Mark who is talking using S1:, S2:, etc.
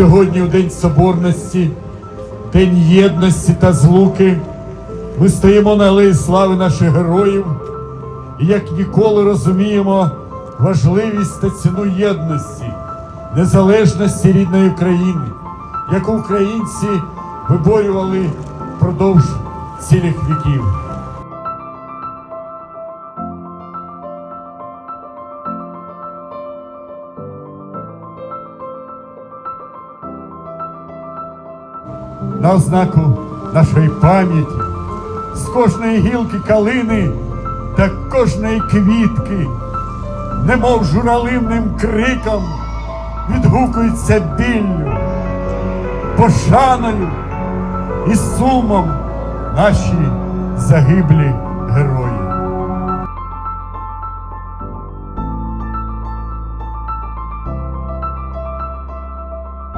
S1: Сьогодні, у День Соборності, День єдності та злуки, ми стоїмо на алеї слави наших героїв і як ніколи розуміємо важливість та ціну єдності, незалежності рідної України, яку українці виборювали впродовж цілих віків. На ознаку нашої пам'яті, з кожної гілки калини та кожної квітки, немов журалимним криком відгукується біллю, пошаною і сумом наші загиблі